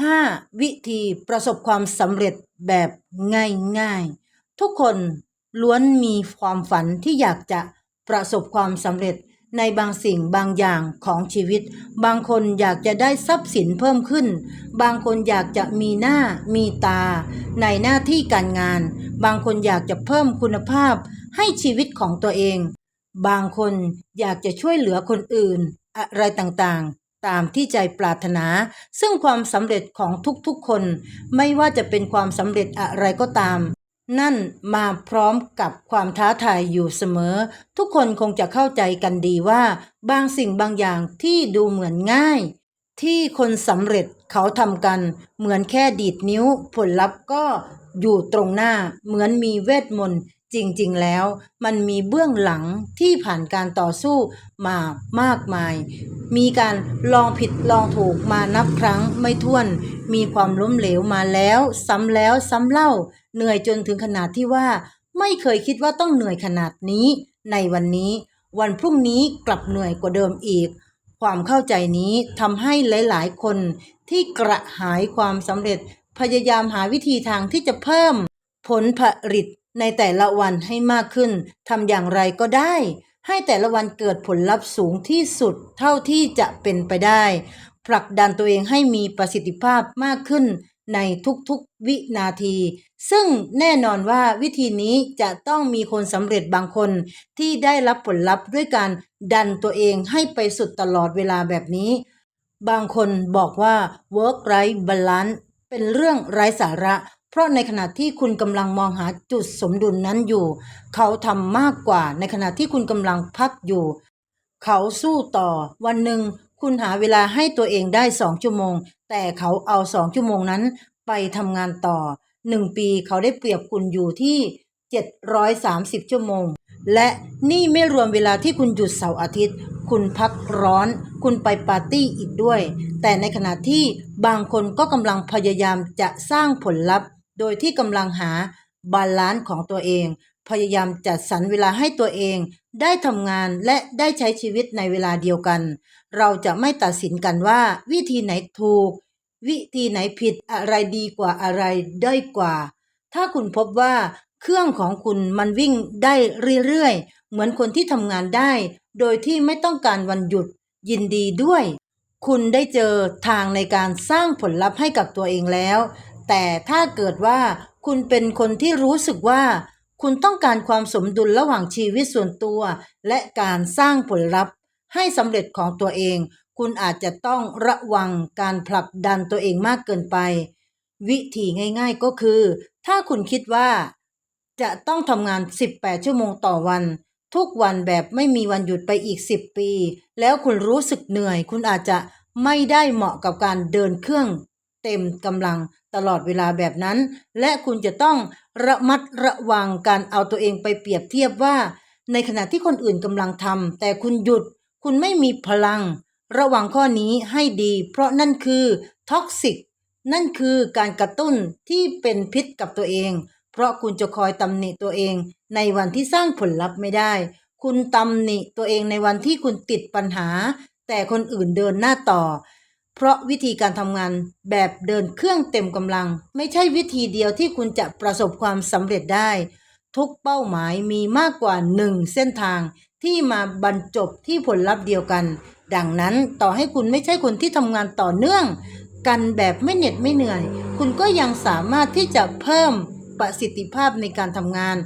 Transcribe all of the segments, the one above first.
5. วิธีประสบความสำเร็จแบบง่ายๆ ทุกคนล้วนมีความฝันที่อยากจะประสบความสำเร็จในบางสิ่งบางอย่างของชีวิต บางคนอยากจะได้ทรัพย์สินเพิ่มขึ้น บางคนอยากจะมีหน้ามีตา ในหน้าที่การงาน บางคนอยากจะเพิ่มคุณภาพให้ชีวิตของตัวเอง บางคนอยากจะช่วยเหลือคนอื่น อะไรต่างๆ ตามที่ใจปรารถนา ซึ่งความสำเร็จของทุกๆคน ไม่ว่าจะเป็นความสำเร็จอะไรก็ตาม นั่นมาพร้อมกับความท้าทายอยู่เสมอ ทุกคนคงจะเข้าใจกันดีว่า บางสิ่งบางอย่างที่ดูเหมือนง่าย ที่คนสำเร็จเขาทำกัน เหมือนแค่ดีดนิ้ว ผลลัพธ์ก็อยู่ตรงหน้าเหมือนมีเวทมนต์ จริงๆแล้วมันมีเบื้องหลังที่ผ่านการต่อสู้มามากมาย มีการลองผิดลองถูกมานับครั้งไม่ถ้วน มีความล้มเหลวมาแล้ว ซ้ำแล้วซ้ำเล่า เหนื่อยจนถึงขนาดที่ว่า ไม่เคยคิดว่าต้องเหนื่อยขนาดนี้ ในวันนี้ วันพรุ่งนี้กลับเหนื่อยกว่าเดิมอีก ความเข้าใจนี้ทำให้หลายๆ คนที่กระหายความสำเร็จพยายามหาวิธีทางที่จะเพิ่ม ผลผลิต ในแต่ละวันให้มากขึ้นทำอย่างไรก็ได้ ให้แต่ละวันเกิดผลลัพธ์สูงที่สุดเท่าที่จะเป็นไปได้ ผลักดันตัวเองให้มีประสิทธิภาพมากขึ้นในทุกๆวินาที ซึ่งแน่นอนว่าวิธีนี้จะต้องมีคนสำเร็จบางคนที่ได้รับผลลัพธ์ด้วยการดันตัวเองให้ไปสุดตลอดเวลาแบบนี้ บางคนบอกว่า work life balance เป็นเรื่องไร้สาระ เพราะในขณะที่คุณกำลังมองหาจุดสมดุลนั้นอยู่ เขาทำมากกว่าในขณะที่คุณกำลังพักอยู่ เขาสู้ต่อ วันหนึ่งคุณหาเวลาให้ตัวเองได้สองชั่วโมง แต่เขาเอาสองชั่วโมงนั้นไปทำงานต่อหนึ่งปีเขาได้เปรียบคุณอยู่ที่ 730 ชั่วโมง และนี่ไม่รวมเวลาที่คุณหยุดเสาร์อาทิตย์ คุณพักร้อน คุณไปปาร์ตี้อีกด้วย แต่ในขณะที่บางคนก็กำลังพยายามจะสร้างผลลัพธ์ โดยที่กำลังหาบาลานซ์ของตัวเอง พยายามจัดสรรเวลาให้ตัวเอง ได้ทำงานและได้ใช้ชีวิตในเวลาเดียวกัน เราจะไม่ตัดสินกันว่า วิธีไหนถูก วิธีไหนผิดอะไรดีกว่าอะไรด้อยกว่า ถ้าคุณพบว่าเครื่องของคุณมันวิ่งได้เรื่อยๆ เหมือนคนที่ทำงานได้ โดยที่ไม่ต้องการวันหยุดยินดีด้วย คุณได้เจอทางในการสร้างผลลัพธ์ให้กับตัวเองแล้ว แต่ถ้าเกิดว่าคุณเป็นคนที่รู้สึกว่า คุณต้องการความสมดุลระหว่างชีวิตส่วนตัว และการสร้างผลลัพธ์ให้สำเร็จของตัวเอง คุณอาจจะต้องระวังการผลักดันตัวเองมากเกินไป วิธีง่ายๆก็คือ ถ้าคุณคิดว่า จะต้องทำงาน 18 ชั่วโมงต่อวัน ทุกวันแบบไม่มีวันหยุดไปอีก 10 ปี แล้วคุณรู้สึกเหนื่อย คุณอาจจะไม่ได้เหมาะกับการเดินเครื่องเต็มกำลัง ตลอดเวลาแบบนั้น และคุณจะต้องระมัดระวังการเอาตัวเองไปเปรียบเทียบว่า ในขณะที่คนอื่นกำลังทำแต่คุณหยุด คุณไม่มีพลัง ระวังข้อนี้ให้ดี เพราะนั่นคือท็อกซิกนั่นคือการกระตุ้นที่เป็นพิษกับตัวเอง เพราะคุณจะคอยตำหนิตัวเอง ในวันที่สร้างผลลัพธ์ไม่ได้ คุณตำหนิตัวเองในวันที่คุณติดปัญหา แต่คนอื่นเดินหน้าต่อ เพราะวิธีการทำงานแบบเดินเครื่องเต็มกำลัง ไม่ใช่วิธีเดียวที่คุณจะประสบความสำเร็จได้ ทุกเป้าหมายมีมากกว่าหนึ่งเส้นทางที่มาบรรจบที่ผลลัพธ์เดียวกัน ดังนั้นต่อให้คุณไม่ใช่คนที่ทำงานต่อเนื่อง กันแบบไม่เหน็ดไม่เหนื่อย คุณก็ยังสามารถที่จะเพิ่มประสิทธิภาพในการทำงาน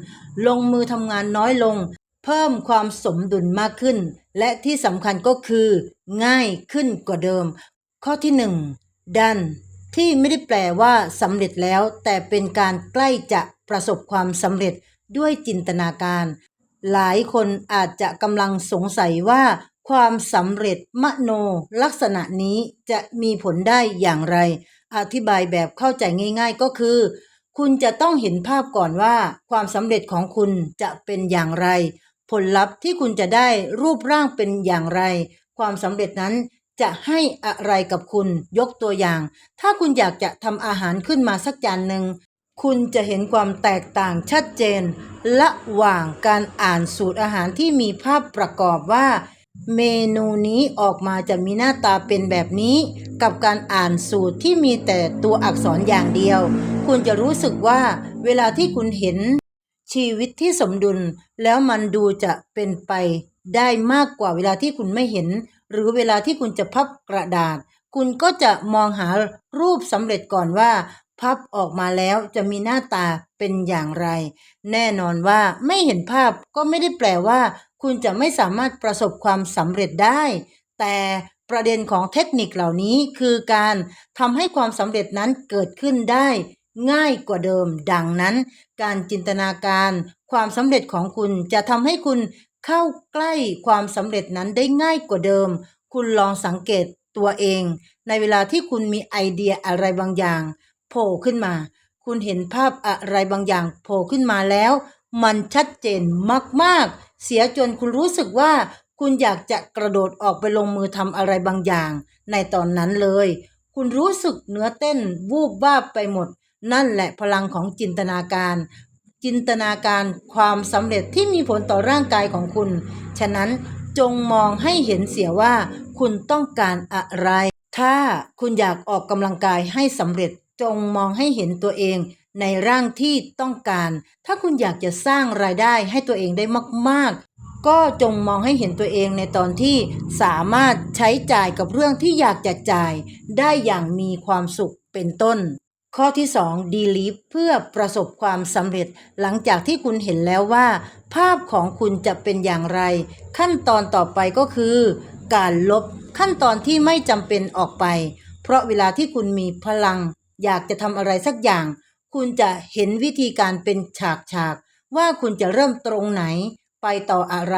ลงมือทำงานน้อยลง เพิ่มความสมดุลมากขึ้น และที่สำคัญก็คือ ง่ายขึ้นกว่าเดิม ข้อที่หนึ่งดันที่ไม่ได้แปลว่าสำเร็จแล้ว แต่เป็นการใกล้จะประสบความสำเร็จด้วยจินตนาการ หลายคนอาจจะกำลังสงสัยว่า ความสำเร็จมโนลักษณะนี้จะมีผลได้อย่างไร อธิบายแบบเข้าใจง่าย ๆก็คือ คุณจะต้องเห็นภาพก่อนว่า ความสำเร็จของคุณจะเป็นอย่างไร ผลลัพธ์ที่คุณจะได้รูปร่างเป็นอย่างไร ความสำเร็จนั้น จะให้อะไรกับคุณยกตัวอย่าง ถ้าคุณอยากจะทำอาหารขึ้นมาสักจานหนึ่งคุณจะเห็นความแตกต่างชัดเจนระหว่างการอ่านสูตรอาหารที่มีภาพประกอบว่า เมนูนี้ออกมาจะมีหน้าตาเป็นแบบนี้ กับการอ่านสูตรที่มีแต่ตัวอักษรอย่างเดียว คุณจะรู้สึกว่าเวลาที่คุณเห็นชีวิตที่สมดุล แล้วมันดูจะเป็นไปได้มากกว่าเวลาที่คุณไม่เห็น หรือเวลาที่คุณจะพับกระดาษ คุณก็จะมองหารูปสำเร็จก่อนว่า พับออกมาแล้วจะมีหน้าตาเป็นอย่างไร แน่นอนว่าไม่เห็นภาพก็ไม่ได้แปลว่า คุณจะไม่สามารถประสบความสำเร็จได้ แต่ประเด็นของเทคนิคเหล่านี้คือการทำให้ความสำเร็จนั้นเกิดขึ้นได้ ง่ายกว่าเดิม ดังนั้น การจินตนาการ ความสำเร็จของคุณจะทำให้คุณ เข้าใกล้ความสำเร็จนั้นได้ง่ายกว่าเดิม คุณลองสังเกตตัวเอง ในเวลาที่คุณมีไอเดียอะไรบางอย่างโผล่ขึ้นมา คุณเห็นภาพอะไรบางอย่างโผล่ขึ้นมาแล้ว มันชัดเจนมากๆ เสียจนคุณรู้สึกว่า คุณอยากจะกระโดดออกไปลงมือทำอะไรบางอย่าง ในตอนนั้นเลย คุณรู้สึกเนื้อเต้นวูบวาบไปหมด นั่นแหละพลังของจินตนาการ จินตนาการความสำเร็จที่มีผลต่อร่างกายของคุณ ฉะนั้นจงมองให้เห็นเสียว่าคุณต้องการอะไร ถ้าคุณอยากออกกำลังกายให้สำเร็จจงมองให้เห็นตัวเองในร่างที่ต้องการ ถ้าคุณอยากจะสร้างรายได้ให้ตัวเองได้มาก ๆ ก็จงมองให้เห็นตัวเองในตอนที่สามารถใช้จ่ายกับเรื่องที่อยากจะจ่าย ได้อย่างมีความสุขเป็นต้น ข้อที่ 2 delete เพื่อประสบความสำเร็จ หลังจากที่คุณเห็นแล้วว่า ภาพของคุณจะเป็นอย่างไร ขั้นตอนต่อไปก็คือ การลบขั้นตอนที่ไม่จำเป็นออกไป เพราะเวลาที่คุณมีพลัง อยากจะทำอะไรสักอย่าง คุณจะเห็นวิธีการเป็นฉากๆว่าคุณจะเริ่มตรงไหน ไปต่ออะไร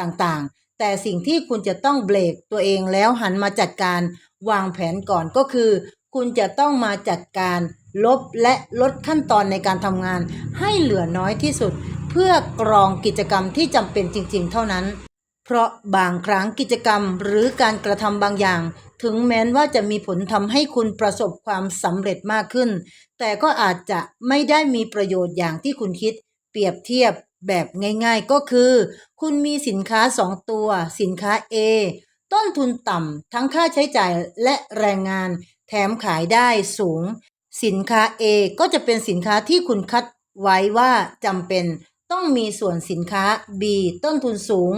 ต่างๆ แต่สิ่งที่คุณจะต้องเบรกตัวเองแล้วหันมาจัดการวางแผนก่อนก็คือ คุณจะต้องมาจัดการลบและลดขั้นตอนในการทำงาน ให้เหลือน้อยที่สุด เพื่อกรองกิจกรรมที่จำเป็นจริง ๆ เท่านั้น เพราะบางครั้งกิจกรรมหรือการกระทำบางอย่าง ถึงแม้ว่าจะมีผลทำให้คุณประสบความสำเร็จมากขึ้น แต่ก็อาจจะไม่ได้มีประโยชน์อย่างที่คุณคิด เปรียบเทียบแบบง่าย ๆ ก็คือ คุณมีสินค้า 2 ตัว สินค้า A ต้นทุนต่ำทั้งค่าใช้จ่ายและแรงงาน มขายได้สูง สินค้า A ก็จะเป็นสินค้าที่คุณคัดไว้ว่าจำเป็น ต้องมีส่วนสินค้า B ต้นทุนสูง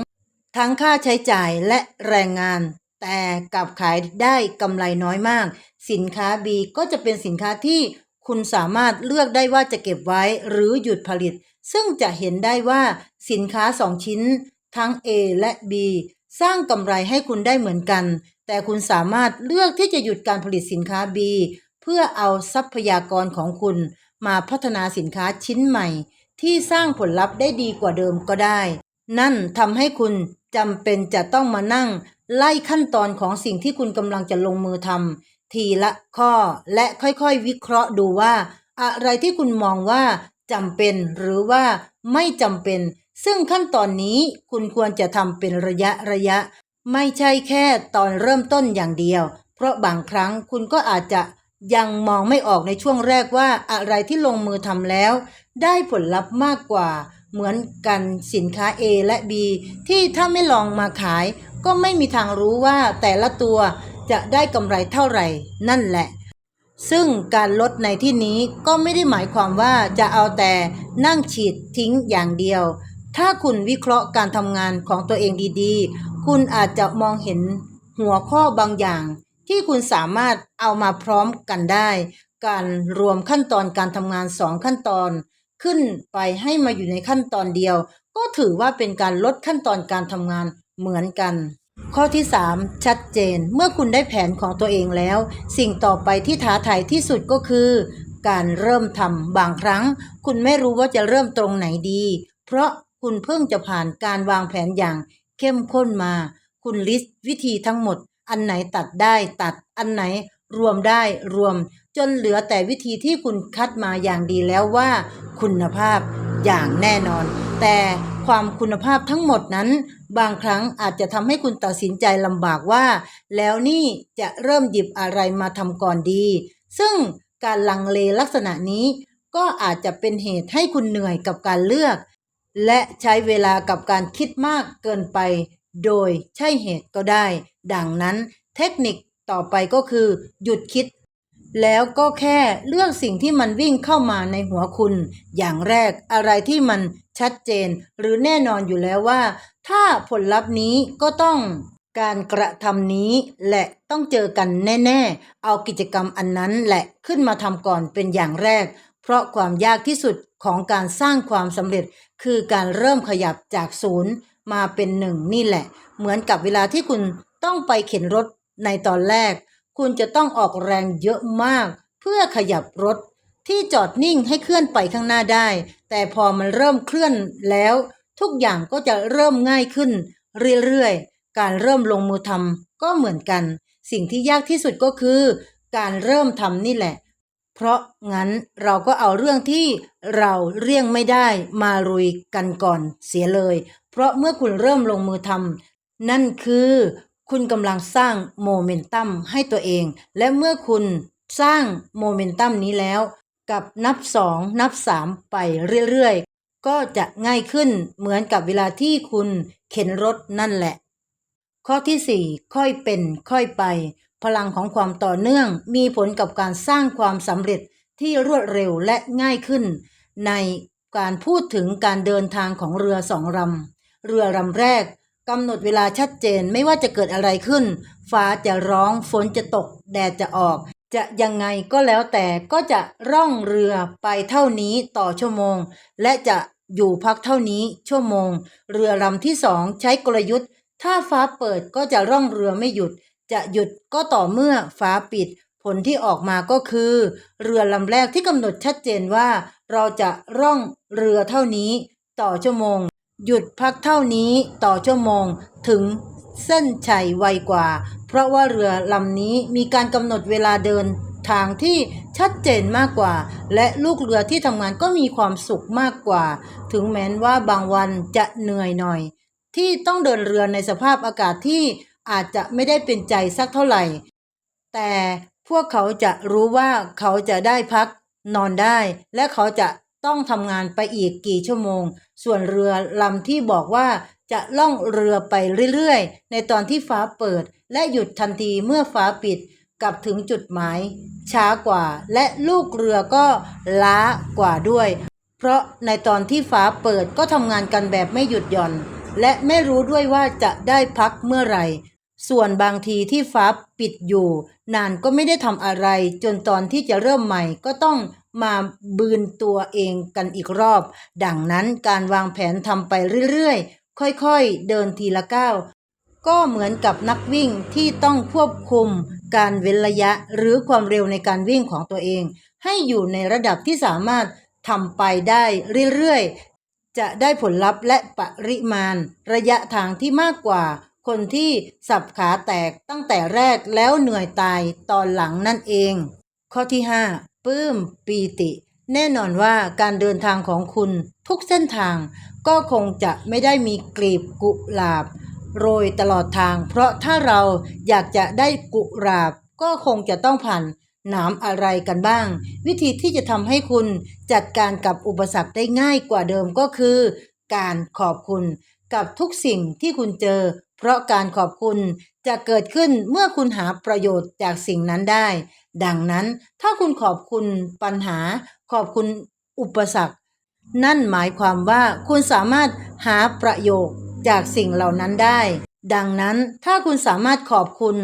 ทั้งค่าใช้จ่ายและแรงงาน แต่กลับขายได้กำไรน้อยมาก สินค้า B ก็จะเป็นสินค้าที่คุณสามารถเลือกได้ว่าจะเก็บไว้หรือหยุดผลิต ซึ่งจะเห็นได้ว่าสินค้า 2 ชิ้น ทั้ง A และ B สร้างกำไรให้คุณได้เหมือนกัน แต่คุณสามารถเลือกที่จะหยุดการผลิตสินค้า B เพื่อเอาทรัพยากรของคุณมาพัฒนาสินค้าชิ้นใหม่ ที่สร้างผลลัพธ์ได้ดีกว่าเดิมก็ได้ นั่นทำให้คุณจำเป็นจะต้องมานั่ง ไล่ขั้นตอนของสิ่งที่คุณกำลังจะลงมือทำทีละข้อและค่อยๆ วิเคราะห์ดูว่า อะไรที่คุณมองว่าจำเป็นหรือว่าไม่จำเป็น ซึ่งขั้นตอนนี้คุณควรจะทำเป็นระยะระยะ ไม่ใช่แค่ตอนเริ่มต้นอย่างเดียว เพราะบางครั้งคุณก็อาจจะยังมองไม่ออกในช่วงแรกว่าอะไรที่ลงมือทำแล้ว ได้ผลลัพธ์มากกว่า เหมือนกันสินค้า A และ B ที่ถ้าไม่ลองมาขาย ก็ไม่มีทางรู้ว่าแต่ละตัวจะได้กำไรเท่าไหร่ นั่นแหละ ซึ่งการลดในที่นี้ก็ไม่ได้หมายความว่าจะเอาแต่นั่งฉีดทิ้งอย่างเดียว ถ้าคุณวิเคราะห์การทำงานของตัวเองดีๆ คุณอาจจะมองเห็นหัวข้อบางอย่าง ที่คุณสามารถเอามาพร้อมกันได้ การรวมขั้นตอนการทำงานสองขั้นตอน ขึ้นไปให้มาอยู่ในขั้นตอนเดียว ก็ถือว่าเป็นการลดขั้นตอนการทำงานเหมือนกัน ข้อที่ 3 ชัดเจน เมื่อคุณได้แผนของตัวเองแล้ว สิ่งต่อไปที่ท้าทายที่สุดก็คือ การเริ่มทำบางครั้ง คุณไม่รู้ว่าจะเริ่มตรงไหนดี เพราะ คุณเพิ่งจะผ่านการวางแผนอย่างเข้มข้นมา คุณลิสต์วิธีทั้งหมด อันไหนตัดได้ตัด อันไหนรวมได้รวม จนเหลือแต่วิธีที่คุณคัดมาอย่างดีแล้วว่า คุณภาพอย่างแน่นอน แต่ความคุณภาพทั้งหมดนั้น บางครั้งอาจจะทำให้คุณตัดสินใจลำบากว่า แล้วนี่จะเริ่มหยิบอะไรมาทำก่อนดี ซึ่งการลังเลลักษณะนี้ ก็อาจจะเป็นเหตุให้คุณเหนื่อยกับการเลือก และใช้เวลากับการคิดมากเกินไป โดยใช่เหตุก็ได้ ดังนั้นเทคนิคต่อไปก็คือ หยุดคิด แล้วก็แค่เลือกสิ่งที่มันวิ่งเข้ามาในหัวคุณ อย่างแรกอะไรที่มันชัดเจน หรือแน่นอนอยู่แล้วว่า ถ้าผลลัพธ์นี้ก็ต้องการกระทำนี้และต้องเจอกันแน่ ๆ เอากิจกรรมอันนั้นแหละขึ้นมาทำก่อนเป็นอย่างแรก เพราะความยากที่สุดของการสร้างความสำเร็จ คือการเริ่มขยับจากศูนย์มาเป็นหนึ่งนี่แหละ เหมือนกับเวลาที่คุณต้องไปเข็นรถในตอนแรก คุณจะต้องออกแรงเยอะมาก เพื่อขยับรถที่จอดนิ่งให้เคลื่อนไปข้างหน้าได้ แต่พอมันเริ่มเคลื่อนแล้ว ทุกอย่างก็จะเริ่มง่ายขึ้น เรื่อยๆ การเริ่มลงมือทำก็เหมือนกัน สิ่งที่ยากที่สุดก็คือ การเริ่มทำนี่แหละ เพราะงั้นเราก็เอาเรื่องที่เราเลี่ยงไม่ได้มารุยกันก่อนเสียเลย เพราะเมื่อคุณเริ่มลงมือทำนั่นคือคุณกำลังสร้างโมเมนตัมให้ตัวเอง และเมื่อคุณสร้างโมเมนตัมนี้แล้ว กับนับสองนับสามไปเรื่อยๆ ก็จะง่ายขึ้นเหมือนกับเวลาที่คุณเข็นรถนั่นแหละ ข้อที่สี่ค่อยเป็นค่อยไป พลังของความต่อเนื่องมีผลกับการสร้างความสำเร็จที่รวดเร็วและง่ายขึ้น ในการพูดถึงการเดินทางของเรือสองลำเรือลำแรกกำหนดเวลาชัดเจนไม่ว่าจะเกิดอะไรขึ้น ฟ้าจะร้องฝนจะตก แดดจะออก จะยังไงก็แล้วแต่ก็จะร่องเรือไปเท่านี้ต่อชั่วโมง และจะอยู่พักเท่านี้ชั่วโมง เรือลำที่สองใช้กลยุทธ์ ถ้าฟ้าเปิดก็จะร่องเรือไม่หยุด จะหยุดก็ต่อเมื่อฟ้าปิด ผลที่ออกมาก็คือ เรือลำแรกที่กำหนดชัดเจนว่า เราจะร่องเรือเท่านี้ต่อชั่วโมง หยุดพักเท่านี้ต่อชั่วโมงถึงเส้นชัยไวกว่า เพราะว่าเรือลำนี้มีการกำหนดเวลาเดินทางที่ชัดเจนมากกว่า และลูกเรือที่ทำงานก็มีความสุขมากกว่า ถึงแม้นว่าบางวันจะเหนื่อยหน่อย ที่ต้องเดินเรือในสภาพอากาศที่ อาจจะไม่ได้เป็นใจสักเท่าไหร่ แต่พวกเขาจะรู้ว่าเขาจะได้พักนอนได้ และเขาจะต้องทำงานไปอีกกี่ชั่วโมง ส่วนเรือลำที่บอกว่าจะล่องเรือไปเรื่อยๆ ในตอนที่ฟ้าเปิด และหยุดทันทีเมื่อฟ้าปิดกลับถึงจุดหมาย ช้ากว่า และลูกเรือก็ล้ากว่าด้วย เพราะในตอนที่ฟ้าเปิดก็ทำงานกันแบบไม่หยุดหย่อน และไม่รู้ด้วยว่าจะได้พักเมื่อไหร่ ส่วนบางทีที่ฟ้าปิดอยู่ นานก็ไม่ได้ทำอะไร จนตอนที่จะเริ่มใหม่ก็ต้องมาบืนตัวเองกันอีกรอบ ดังนั้นการวางแผนทำไปเรื่อยๆ ค่อยๆ เดินทีละก้าวก็เหมือนกับนักวิ่งที่ต้องควบคุมการเว้นระยะหรือความเร็วในการวิ่งของตัวเอง ให้อยู่ในระดับที่สามารถทำไปได้เรื่อยๆ จะได้ผลลัพธ์และปริมาณ ระยะทางที่มากกว่า คนที่สับขาแตกตั้งแต่แรกแล้วเหนื่อยตายตอนหลังนั่นเอง ข้อที่ 5ปลื้มปีติ แน่นอนว่าการเดินทางของคุณทุกเส้นทาง ก็คงจะไม่ได้มีกลีบกุหลาบ โรยตลอดทาง เพราะถ้าเราอยากจะได้กุหลาบ ก็คงจะต้องผ่านหนามอะไรกันบ้าง วิธีที่จะทำให้คุณจัดการกับอุปสรรคได้ง่ายกว่าเดิมก็คือ การขอบคุณกับทุกสิ่งที่คุณเจอ เพราะการขอบคุณจะเกิดขึ้นเมื่อคุณหาประโยชน์จากสิ่งนั้นได้ ดังนั้นถ้าคุณขอบคุณปัญหา ขอบคุณอุปสรรค นั่นหมายความว่าคุณสามารถหาประโยชน์จากสิ่งเหล่านั้นได้ ดังนั้นถ้าคุณสามารถขอบคุณ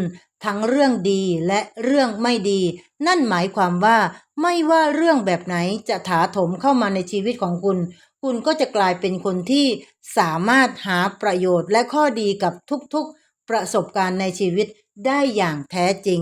ทั้งเรื่องดีและเรื่องไม่ดี นั่นหมายความว่าไม่ว่าเรื่องแบบไหนจะถาโถมเข้ามาในชีวิตของคุณ คุณก็จะกลายเป็นคนที่สามารถหาประโยชน์และข้อดีกับทุกๆประสบการณ์ในชีวิตได้อย่างแท้จริง